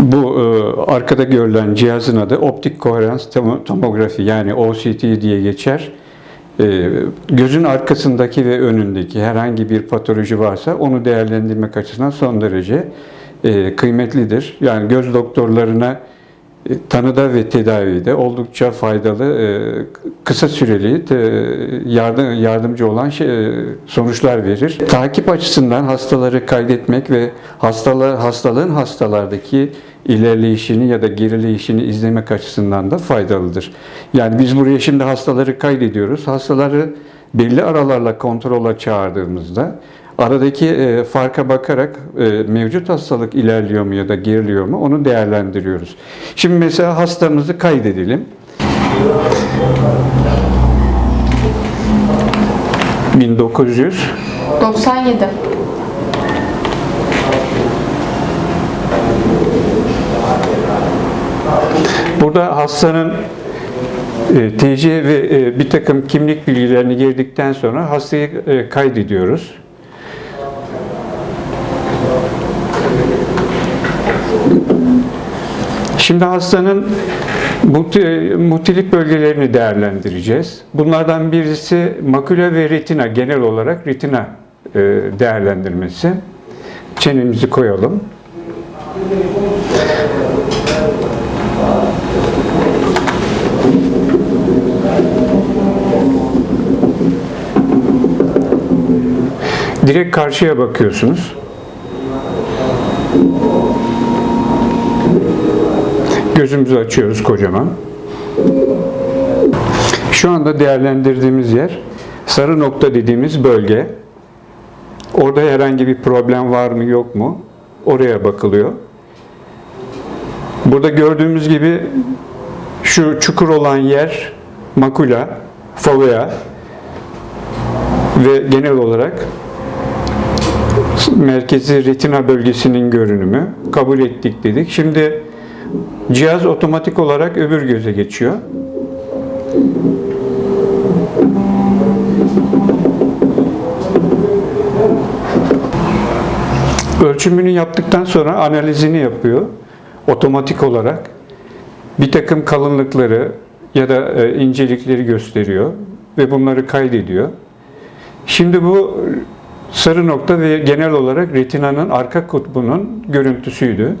Bu e, arkada görülen cihazın adı optik koherans tomo- tomografi yani OCT diye geçer. E, gözün arkasındaki ve önündeki herhangi bir patoloji varsa onu değerlendirmek açısından son derece e, kıymetlidir. Yani göz doktorlarına tanıda ve tedavide oldukça faydalı, e, kısa süreli e, yardım, yardımcı olan şey, e, sonuçlar verir. Takip açısından hastaları kaydetmek ve hastalığı, hastalığın hastalardaki ilerleyişini ya da gerileyişini izlemek açısından da faydalıdır. Yani biz buraya şimdi hastaları kaydediyoruz. Hastaları belli aralarla kontrola çağırdığımızda aradaki e, farka bakarak e, mevcut hastalık ilerliyor mu ya da geriliyor mu onu değerlendiriyoruz. Şimdi mesela hastamızı kaydedelim. ...1900... 97. Burada hastanın e, TC ve e, bir takım kimlik bilgilerini girdikten sonra hastayı e, kaydediyoruz. Şimdi hastanın multilik bölgelerini değerlendireceğiz. Bunlardan birisi makula ve retina, genel olarak retina e, değerlendirmesi. Çenemizi koyalım. Direkt karşıya bakıyorsunuz. Gözümüzü açıyoruz kocaman. Şu anda değerlendirdiğimiz yer sarı nokta dediğimiz bölge. Orada herhangi bir problem var mı yok mu? Oraya bakılıyor. Burada gördüğümüz gibi şu çukur olan yer makula, fovea ve genel olarak merkezi retina bölgesinin görünümü kabul ettik dedik. Şimdi cihaz otomatik olarak öbür göze geçiyor. Ölçümünü yaptıktan sonra analizini yapıyor otomatik olarak. Bir takım kalınlıkları ya da e, incelikleri gösteriyor ve bunları kaydediyor. Şimdi bu sarı nokta ve genel olarak retinanın arka kutbunun görüntüsüydü.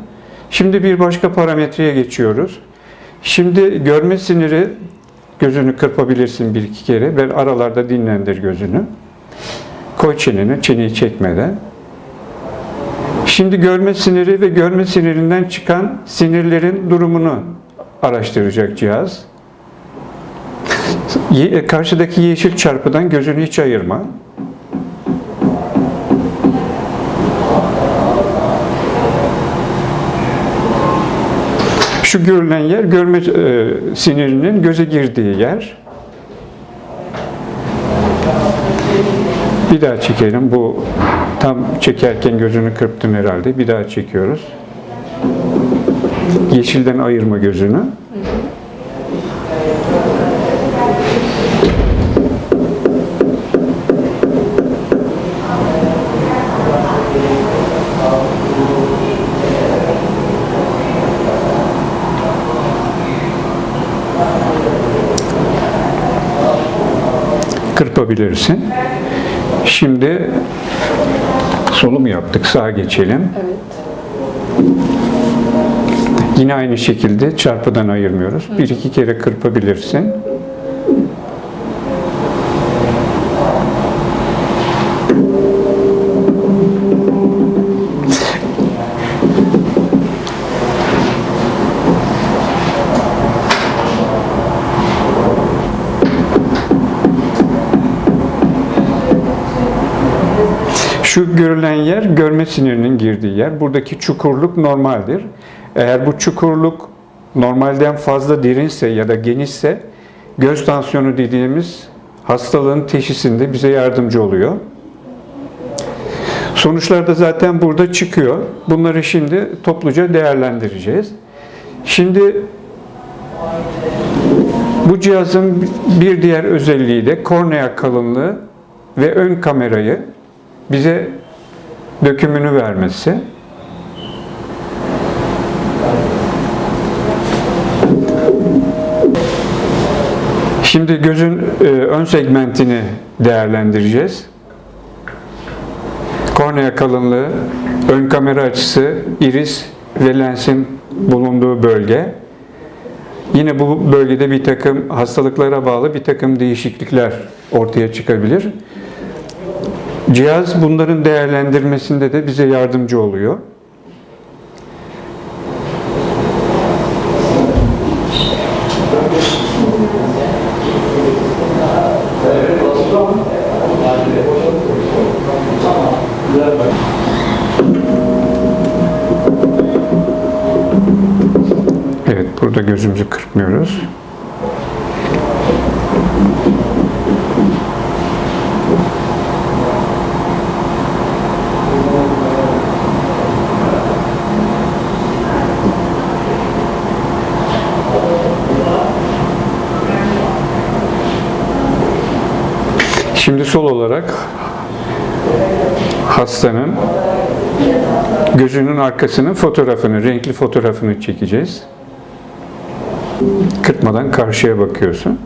Şimdi bir başka parametreye geçiyoruz. Şimdi görme siniri gözünü kırpabilirsin bir iki kere. Ben aralarda dinlendir gözünü. Koy çeneni, çeneyi çekmeden. Şimdi görme siniri ve görme sinirinden çıkan sinirlerin durumunu araştıracak cihaz. Karşıdaki yeşil çarpıdan gözünü hiç ayırma. Şu görülen yer görme e, sinirinin göze girdiği yer. Bir daha çekelim. Bu tam çekerken gözünü kırptın herhalde. Bir daha çekiyoruz. Yeşilden ayırma gözünü. Kırpabilirsin. Şimdi solu mu yaptık? Sağa geçelim. Evet. Yine aynı şekilde çarpıdan ayırmıyoruz. Bir iki kere kırpabilirsin. Görülen yer görme sinirinin girdiği yer. Buradaki çukurluk normaldir. Eğer bu çukurluk normalden fazla derinse ya da genişse göz tansiyonu dediğimiz hastalığın teşhisinde bize yardımcı oluyor. Sonuçlar da zaten burada çıkıyor. Bunları şimdi topluca değerlendireceğiz. Şimdi bu cihazın bir diğer özelliği de kornea kalınlığı ve ön kamerayı bize dökümünü vermesi. Şimdi gözün e, ön segmentini değerlendireceğiz. Kornea kalınlığı, ön kamera açısı, iris ve lensin bulunduğu bölge. Yine bu bölgede bir takım hastalıklara bağlı bir takım değişiklikler ortaya çıkabilir. Cihaz bunların değerlendirmesinde de bize yardımcı oluyor. Evet, burada gözümüzü kırpmıyoruz. Sol olarak hastanın gözünün arkasının fotoğrafını, renkli fotoğrafını çekeceğiz. Kırpmadan karşıya bakıyorsun.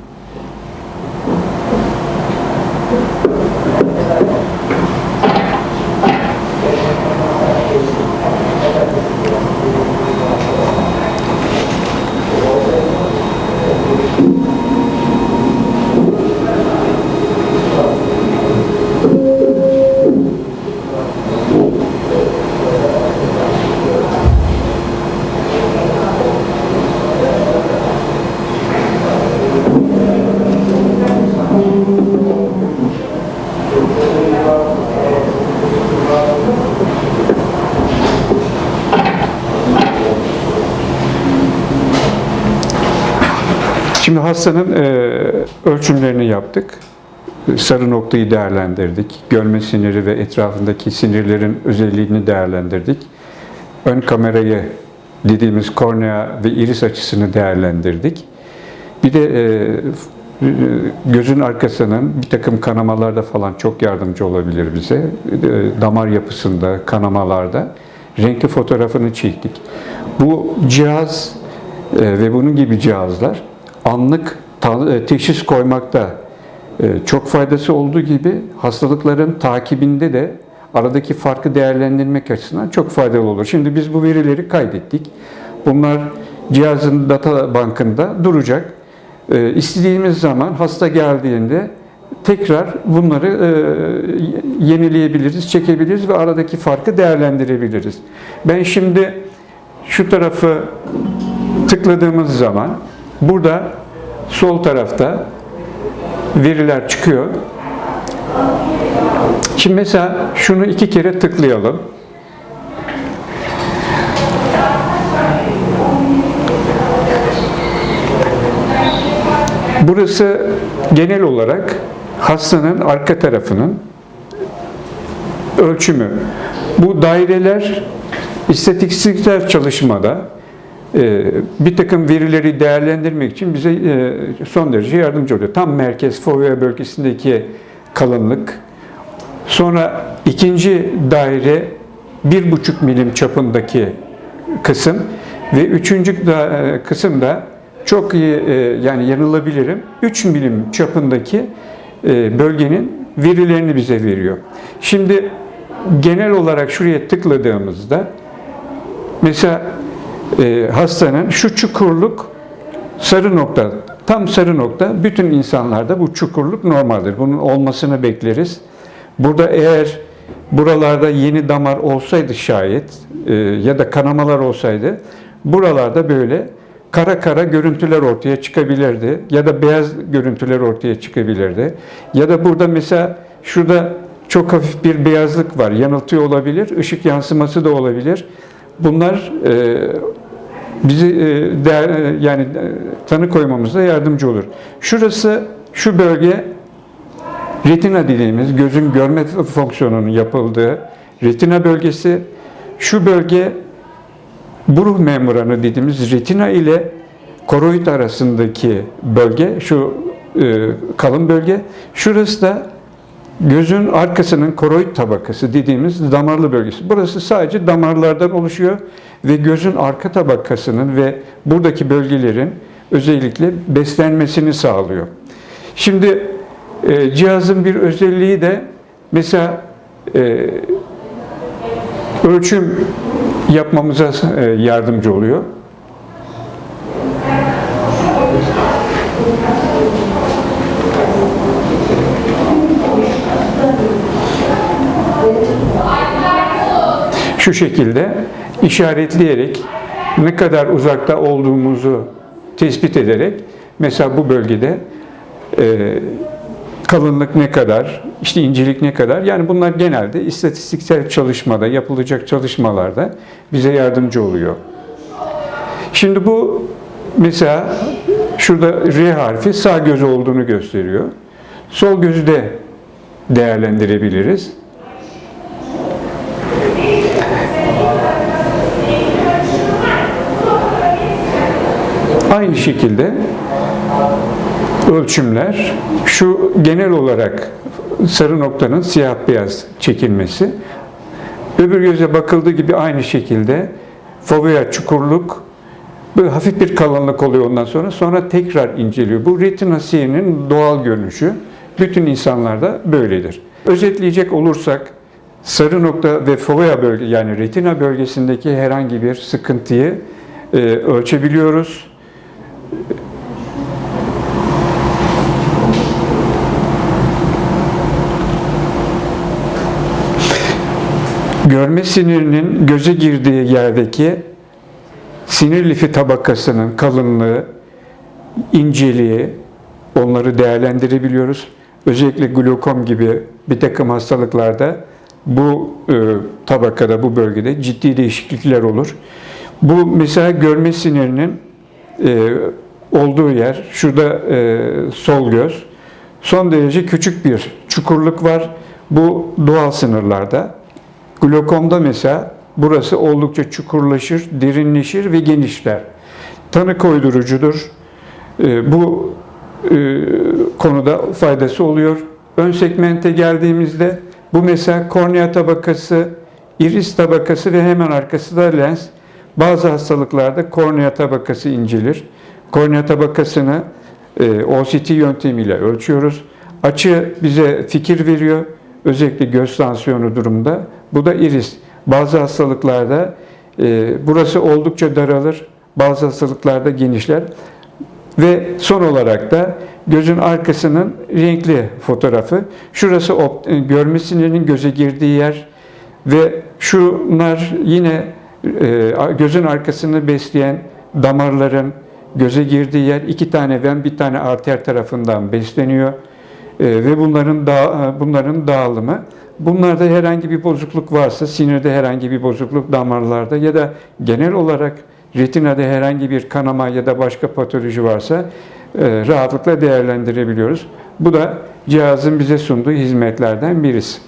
Şimdi hastanın e, ölçümlerini yaptık. Sarı noktayı değerlendirdik. Görme siniri ve etrafındaki sinirlerin özelliğini değerlendirdik. Ön kamerayı dediğimiz kornea ve iris açısını değerlendirdik. Bir de e, e, gözün arkasının bir takım kanamalarda falan çok yardımcı olabilir bize. Damar yapısında, kanamalarda renkli fotoğrafını çektik. Bu cihaz ve bunun gibi cihazlar anlık e, teşhis koymakta e, çok faydası olduğu gibi hastalıkların takibinde de aradaki farkı değerlendirmek açısından çok faydalı olur. Şimdi biz bu verileri kaydettik. Bunlar cihazın data bankında duracak. E, İstediğimiz zaman hasta geldiğinde tekrar bunları yenileyebiliriz, çekebiliriz ve aradaki farkı değerlendirebiliriz. Ben şimdi şu tarafı tıkladığımız zaman burada sol tarafta veriler çıkıyor. Şimdi mesela şunu iki kere tıklayalım. Burası genel olarak hastanın arka tarafının ölçümü. Bu daireler istatistiksel çalışmada bir takım verileri değerlendirmek için bize e, son derece yardımcı oluyor. Tam merkez fovea bölgesindeki kalınlık, sonra ikinci daire bir buçuk milim çapındaki kısım ve üçüncü da, e, kısım da çok iyi e, yani yanılabilirim 3 milim çapındaki bölgenin verilerini bize veriyor. Şimdi genel olarak şuraya tıkladığımızda mesela e, hastanın şu çukurluk sarı nokta, tam sarı nokta bütün insanlarda bu çukurluk normaldir. Bunun olmasını bekleriz. Burada eğer buralarda yeni damar olsaydı şayet e, ya da kanamalar olsaydı buralarda böyle kara kara görüntüler ortaya çıkabilirdi ya da beyaz görüntüler ortaya çıkabilirdi. Ya da burada mesela şurada çok hafif bir beyazlık var. Yanıltıyor olabilir. ışık yansıması da olabilir. Bunlar e, bizi e, değer, e, yani e, tanı koymamıza yardımcı olur. Şurası şu bölge retina dediğimiz gözün görme fonksiyonunun yapıldığı retina bölgesi. Şu bölge buruh membranı dediğimiz retina ile koroid arasındaki bölge, şu e, kalın bölge. Şurası da gözün arkasının koroid tabakası dediğimiz damarlı bölgesi. Burası sadece damarlardan oluşuyor ve gözün arka tabakasının ve buradaki bölgelerin özellikle beslenmesini sağlıyor. Şimdi e, cihazın bir özelliği de mesela e, ölçüm yapmamıza e, yardımcı oluyor. Şu şekilde işaretleyerek ne kadar uzakta olduğumuzu tespit ederek mesela bu bölgede e, kalınlık ne kadar, işte incelik ne kadar yani bunlar genelde istatistiksel çalışmada, yapılacak çalışmalarda bize yardımcı oluyor. Şimdi bu mesela şurada R harfi sağ gözü olduğunu gösteriyor. Sol gözü de değerlendirebiliriz. Aynı şekilde ölçümler şu genel olarak sarı noktanın siyah beyaz çekilmesi. Öbür göze bakıldığı gibi aynı şekilde fovea çukurluk böyle hafif bir kalınlık oluyor ondan sonra. Sonra tekrar inceliyor. Bu retina seyirinin doğal görünüşü. Bütün insanlarda böyledir. Özetleyecek olursak sarı nokta ve fovea bölge yani retina bölgesindeki herhangi bir sıkıntıyı e, ölçebiliyoruz. Görme sinirinin göze girdiği yerdeki sinir lifi tabakasının kalınlığı, inceliği onları değerlendirebiliyoruz. Özellikle glokom gibi bir takım hastalıklarda bu e, tabakada, bu bölgede ciddi değişiklikler olur. Bu mesela görme sinirinin e, olduğu yer, şurada e, sol göz, son derece küçük bir çukurluk var. Bu doğal sınırlarda. Glokomda mesela burası oldukça çukurlaşır, derinleşir ve genişler. Tanı koydurucudur. E, bu e, konuda faydası oluyor. Ön segmente geldiğimizde bu mesela kornea tabakası, iris tabakası ve hemen arkası da lens. Bazı hastalıklarda kornea tabakası incelir. Kornea tabakasını e, OCT yöntemiyle ölçüyoruz. Açı bize fikir veriyor. Özellikle göz tansiyonu durumda. Bu da iris. Bazı hastalıklarda e, burası oldukça daralır. Bazı hastalıklarda genişler. Ve son olarak da gözün arkasının renkli fotoğrafı. Şurası e, görme sinirinin göze girdiği yer ve şunlar yine gözün arkasını besleyen damarların göze girdiği yer iki tane ven bir tane arter tarafından besleniyor E, ve bunların da bunların dağılımı. Bunlarda herhangi bir bozukluk varsa sinirde herhangi bir bozukluk damarlarda ya da genel olarak retinada herhangi bir kanama ya da başka patoloji varsa e, rahatlıkla değerlendirebiliyoruz. Bu da cihazın bize sunduğu hizmetlerden birisi.